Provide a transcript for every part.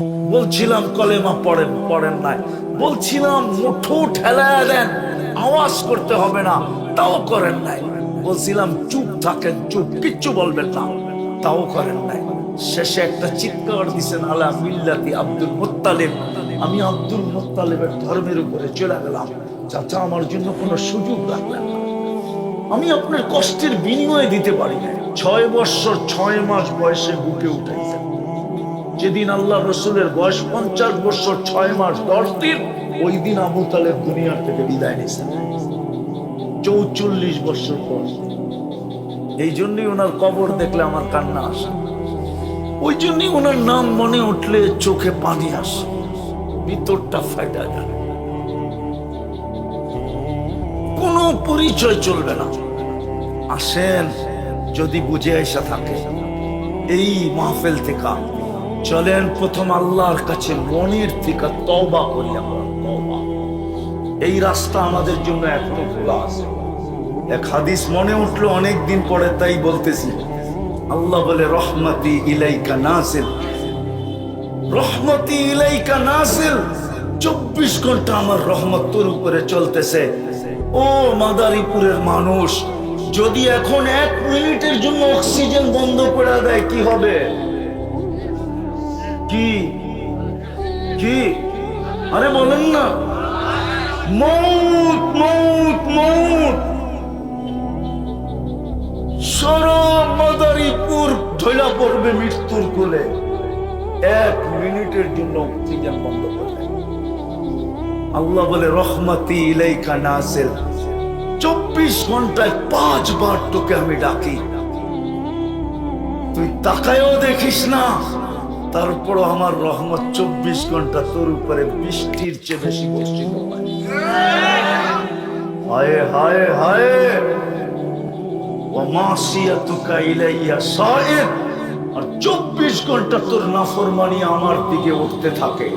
বলছিলাম, কলেমা পড়েন পড়েন নাই। বলছিলাম, মুঠো ঠেলায় দেন, আওয়াজ করতে হবে না, তাও করেন নাই। বলছিলাম, চুপ থাকেন, চুপ, কিচ্ছু বলবেন না, তাও করেন নাই। শেষে একটা চিৎকার দিছেন, আলা মিল্লাতি আব্দুল মুত্তালিব। আমি আব্দুল মুত্তালিবের ধর্মের উপরে চলে গেলাম। চাচা, আমার জন্য কোনো সুযোগ রাখলেন না। আমি আপনার কষ্টের বিনিময়ে দিতে পারি না ছয় বছর, ছয় মাস বয়সে বুকে উঠাইছেন। যেদিন আল্লাহ রসুলের বয়স পঞ্চাশ বছর ছয় মাস দশ দিন, ওই দিন আবু তালেব দুনিয়ার থেকে বিদায় নিয়েছেন চৌচল্লিশ বছর পর। এই জন্যই ওনার কবর দেখলে আমার কান্না আসে। ওই জন্যই ওনার নাম মনে উঠলে চোখে পানি আসে। ভিতরটা ফাটা যায়। কোনো পরিচয় চলবে না। আসেন, যদি বুঝে এসে থাকে, এই মাহফেল থেকে চলেন প্রথম আল্লাহর কাছে মনের থেকে তবা করি আমরা। তওবা। এই রাস্তা আমাদের জন্য এখনও খোলা আছে। এক হাদিস মনে উঠল অনেক দিন পরে, তাই বলতেছি, আল্লাহ বলে, রহমতি ইলাইকা নাসিল। রহমতি ইলাইকা নাসিল? চব্বিশ ঘণ্টা আমার রহমত তোর উপরে চলতেছে। ও মাদারীপুরের মানুষ, যদি এখন এক মিনিটের জন্য অক্সিজেন বন্ধ করে দেয়, কি হবে? কি? কি? আরে বলেন না। মৌত মৌত মৌত। সারা মাদারীপুর ঢইলা পড়বে মৃত্যুর কোলে। এক মিনিটের জন্য অক্সিজেন বন্ধ করবে আল্লাহ বলে, রহমতি ইলাইকা নাসিল। চব্বিশ ঘন্টায় পাঁচবার তোকে আমি ডাকি। তুই তাকায়ও দেখিস না। তারপরও আমার রহমত চব্বিশ ঘণ্টা তোর উপরে বৃষ্টির চেয়ে বেশি বর্ষিত হয়, হায় হায়। ইলাইয়া আর চব্বিশ ঘণ্টা তোর নাফরমানি আমার দিকে উঠতে থাকে।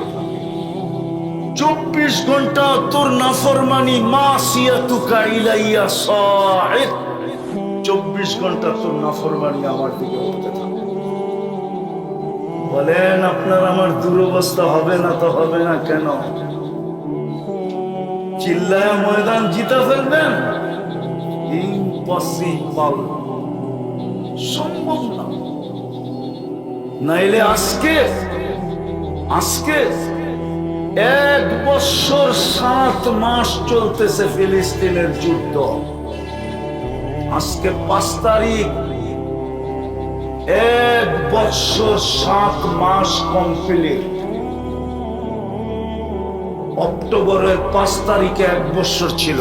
চব্বিশ ঘণ্টা তোর নাফরমানি মাসিয়াতুকা ইলাইয়া সাইদ চব্বিশ ঘণ্টা তোর নাফরমানি আমার দিকে উঠতে থাকে। বলেন, আপনার আমার দুরবস্থা হবে না তো হবে না কেন? চিল্লায় ময়দান জিতা ফেলবেন? ইম্পসিবল সম্ভব না। নাইলে আজকে আজকে এক বছর সাত মাস চলতেছে ফিলিস্তিনের যুদ্ধ। আজকে পাঁচ তারিখ। এক বছর সাত মাস কমপ্লিট অক্টোবরের পাঁচ তারিখে এক বছর ছিল।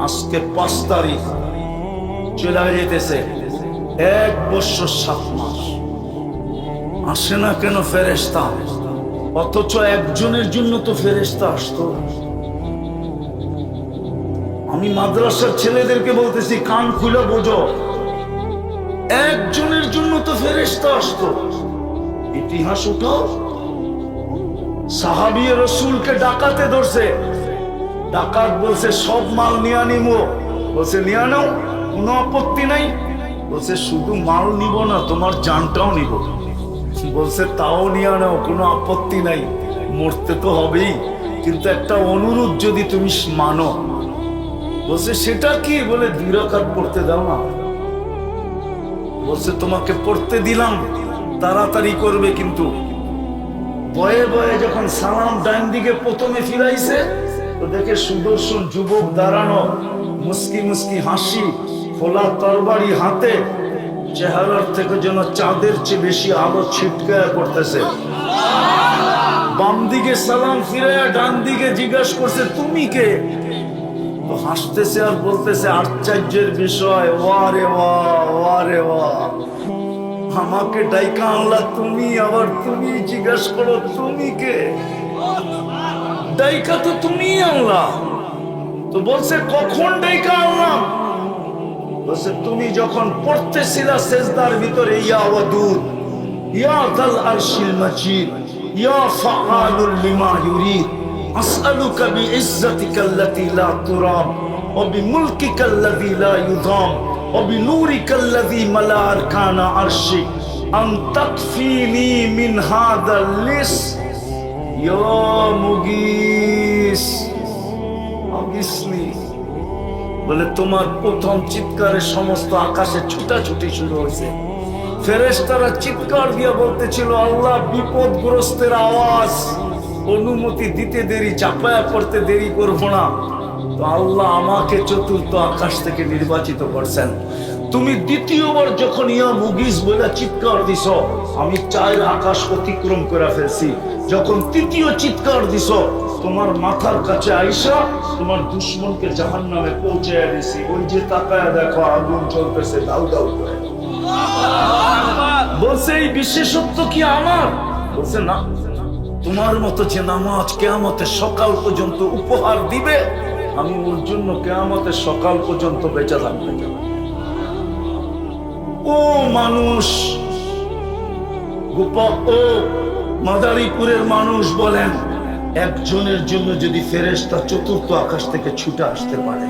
আজকে পাঁচ তারিখ। চলে যেতেছে। এক বছর সাত মাস। আসে না কেন ফেরেস্তা অথচ একজনের জন্য তো ফেরেস্তা আসতো। আমি মাদ্রাসার ছেলেদেরকে বলতেছি, কান খুলে বোঝো। ফেরেস্তা ইতিহাস উঠাও সাহাবি রসুলকে ডাকাতে ধরছে। ডাকাত বলছে, সব মাল নিয়ে বলছে, নিয়ে নাও কোনো আপত্তি নাই। বলছে, শুধু মাল নিব না, তোমার জানটাও নিব। বলছে, তাও নিয়ে নাও কোনো আপত্তি নাই। মরতে তো হবেই। কিন্তু একটা অনুরোধ যদি তুমি মানো। বলছে, সেটা কি? বলে, দুই রাকাত পড়তে দাও না। বলছে, তোমাকে পড়তে দিলাম, তাড়াতাড়ি করবে কিন্তু। বয়ে বয়ে যখন সালাম ডান দিকে প্রথমে ফিরাইছে, তো দেখে সুদর্শন যুবক দাঁড়ানো, মুস্কি মুস্কি হাসি, খোলা তরবারি হাতে, চেহারার থেকে যেন চাঁদের চেয়ে বেশি আলো ছিটকায় করতেছে বাম দিকে সালাম ফিরে ডান দিকে জিজ্ঞাসা করছে, তুমি কে? তো হাসতেছে আর বলতেছে, আশ্চর্যের বিষয়, ওয়ারে ওয়া ওয়া আমাকে ডাইকা আনলা, তুমি আবার তুমি জিজ্ঞাসা করো, তুমি কে? ডাইকা তো তুমি আনলা। তো বলছে, কখন ডাইকা আনলাম? বলছে, তুমি যখন পড়তেছিলা সেজদার ভিতরে, ইয়া ওয়াদুদ, ইয়া দাল আরশিল মাজিদ, ইয়া ফাআলুল লিমা ইউরিদ, আসআলুকা বিইজ্জাতিকা লা তুরাব ওয়া বিমুলকিকা লা ইউযাম বলে তোমার প্রথম চিৎকারে সমস্ত আকাশে ছুটাছুটি শুরু হয়েছে। ফেরেস্তারা চিৎকার দিয়ে বলতেছিল, আল্লাহ, বিপদগ্রস্তের আওয়াজ। অনুমতি দিতে দেরি, চাপায়া পড়তে দেরি করব না। আল্লাহ আমাকে চতুর্থ আকাশ থেকে নির্বাচিত করছেন। তুমি দ্বিতীয়বার যখন ইয়া মুগিস বলে চিৎকার দিছ, আমি চায়ের আকাশ অতিক্রম করে ফেলছি। যখন তৃতীয় চিৎকার দিছ, তোমার মাথার কাছে আইসা তোমার দুশ্মনকে জাহান নামে পৌঁছে দিছি। ওই যে তাকায় দেখো, আগুন চলতেছে দাউ দাউ বলছে, এই বিশেষত্ব কি আমার? বলছে, না। তোমার মতো যে নামাজ কেয়ামতের সকাল পর্যন্ত উপহার দিবে আমি ওর জন্য কেয়ামতের সকাল পর্যন্ত বেঁচে থাকব। ও মানুষ ও মাদারীপুরের মানুষ বলেন, একজনের জন্য যদি ফেরেশতা চতুর্থ আকাশ থেকে ছুটে আসতে পারে,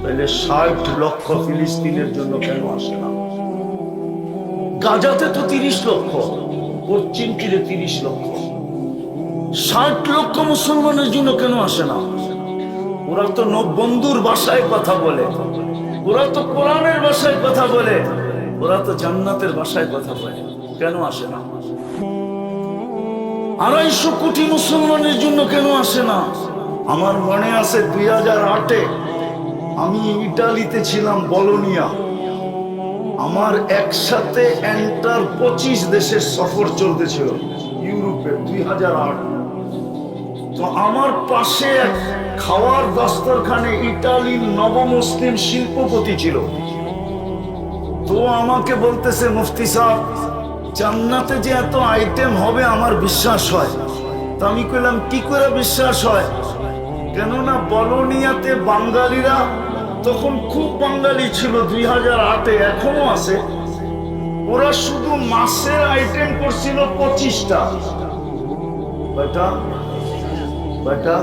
তাহলে ষাট লক্ষ ফিলিস্তিনের জন্য কেন আসে না? গাজাতে তো তিরিশ লক্ষ, পশ্চিম তীরে তিরিশ লক্ষ। ষাট লক্ষ মুসলমানের জন্য কেন আসে না? ওরা তো বন্ধুর ভাষায় কথা বলে। ওরা তো কোরআনের ভাষায় কথা বলে। ওরা তো জান্নাতের ভাষায় কথা বলে। কেন আসে না? আড়াইশো কোটি মুসলমানের জন্য কেন আসে না? আমার মনে আছে দুই হাজার আটে আমি ইটালিতে ছিলাম, বলোনিয়া। আমার একসাথে এন্টার পঁচিশ দেশের সফর চলতেছিল ইউরোপে দুই হাজার আট। তো আমার পাশে এক খাওয়ার দস্তরখানে ইটালির নবমুসলিম শিল্পপতি ছিল। তো আমাকে বলতেছে, মুফতি সাহেব, জান্নাতে যে এত আইটেম হবে আমার বিশ্বাস হয়। তো আমি কইলাম, কি করে বিশ্বাস হয়? কেননা বলনিয়াতে বাঙালিরা তখন খুব বাঙালি ছিল, দুই হাজার আটে এখনও আছে। ওরা শুধু মাছের আইটেম করছিল পঁচিশটা। বেটা বেটা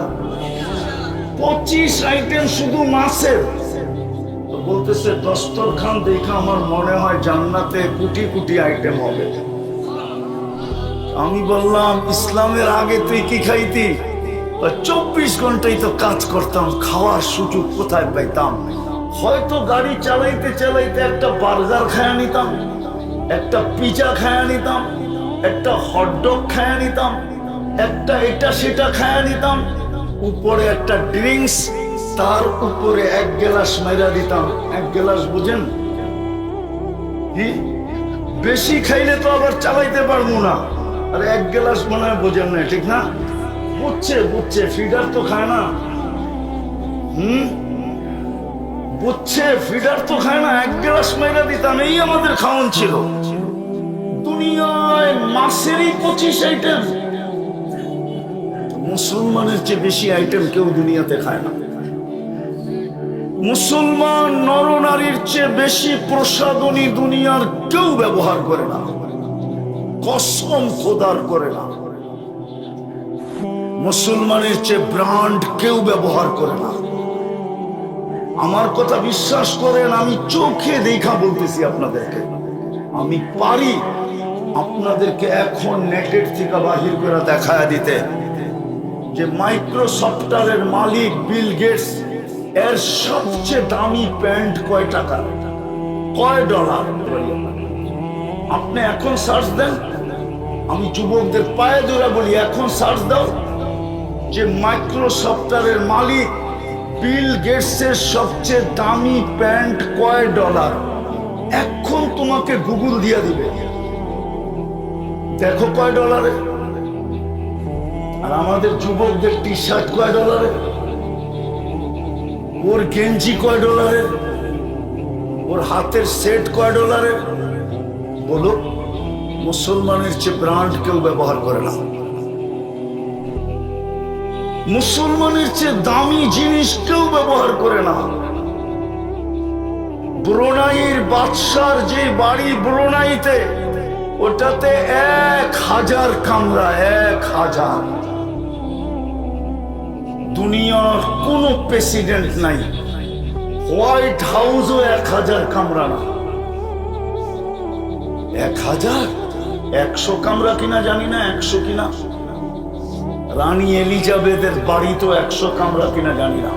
পঁচিশ আইটেম শুধু মাছের। বলতেছে দস্তরখান দেখে আমার মনে হয় জান্নাতে কোটি কোটি আইটেম হবে। আমি বললাম, ইসলামের আগে তুই কি খাইতি? চব্বিশ ঘন্টাই তো কাজ করতাম, খাওয়ার সুযোগ কোথায় পাইতাম? হয়তো গাড়ি চালাইতে চালাইতে একটা বার্গার খায়া নিতাম, একটা পিজা খায়া নিতাম, একটা হটডগ খায়া নিতাম, একটা এটা সেটা খায়া নিতাম উপরে একটা ড্রিঙ্কস, তার উপরে এক গ্লাস মাইরা দিতাম। এক গ্লাস বুঝেন? বেশি খাইলে তো আবার চালাইতে পারব না। আর এক গ্লাস মনে হয় বোঝেন না ঠিক না? বুঝছে বুঝছে, ফিডার তো খায় না। হুম? বুঝছে, ফিডার তো খায় না, এক গ্লাস মাইরা দিতাম, এই আমাদের খাওয়ান ছিল। দুনিয়ায় মাসেরই পঁচিশ আইটেম মুসলমানের চেয়ে বেশি আইটেম কেউ দুনিয়াতে খায় না। মুসলমান নরনারীর চেয়ে বেশি প্রসাদনী দুনিয়ার কেউ ব্যবহার করে না। কসম খোদার করে না। মুসলমানের চেয়ে ব্রান্ড কেউ ব্যবহার করে না। আমার কথা বিশ্বাস করেন, আমি চোখে দেখা বলতেছি আপনাদেরকে। আমি পারি আপনাদেরকে এখন নেটের থেকে বাহির করে দেখায় দিতে। যে মাইক্রোসফটারের মালিক বিল গেটস, এর সবচেয়ে দামি প্যান্ট কয় টাকা? কয় ডলার? আপনি এখন সার্চ দেন। আমি যুবকদের পায়ে ধরে বলি, এখন সার্চ দাও। যে মাইক্রোসফটারের মালিক বিল গেটসের সবচেয়ে দামি প্যান্ট কয় ডলার? এখন তোমাকে গুগল দিয়ে দিবে। দেখো কয় ডলারে। আর আমাদের যুবকদের টি শার্ট কয় ডলারে ওর গেঞ্জি কয় ডলারে ওর হাতের সেট কয় ডলারে বলো, মুসলমানের চেয়ে ব্রান্ড কেউ ব্যবহার করে না। মুসলমানের চেয়ে দামি জিনিস কেউ ব্যবহার করে না। ব্রোনাইয়ের বাদশার যে বাড়ি ব্রোনাইতে, ওটাতে এক হাজার কামরা, এক হাজার। দুনিয়ার কোন প্রেসিডেন্ট নাই। হোয়াইট হাউসও এক হাজার কামরা না এক হাজার? একশো কামরা কিনা জানি না, একশো কিনা। রানী এলিজাবেথের বাড়ি তো একশো কামরা কিনা জানি না।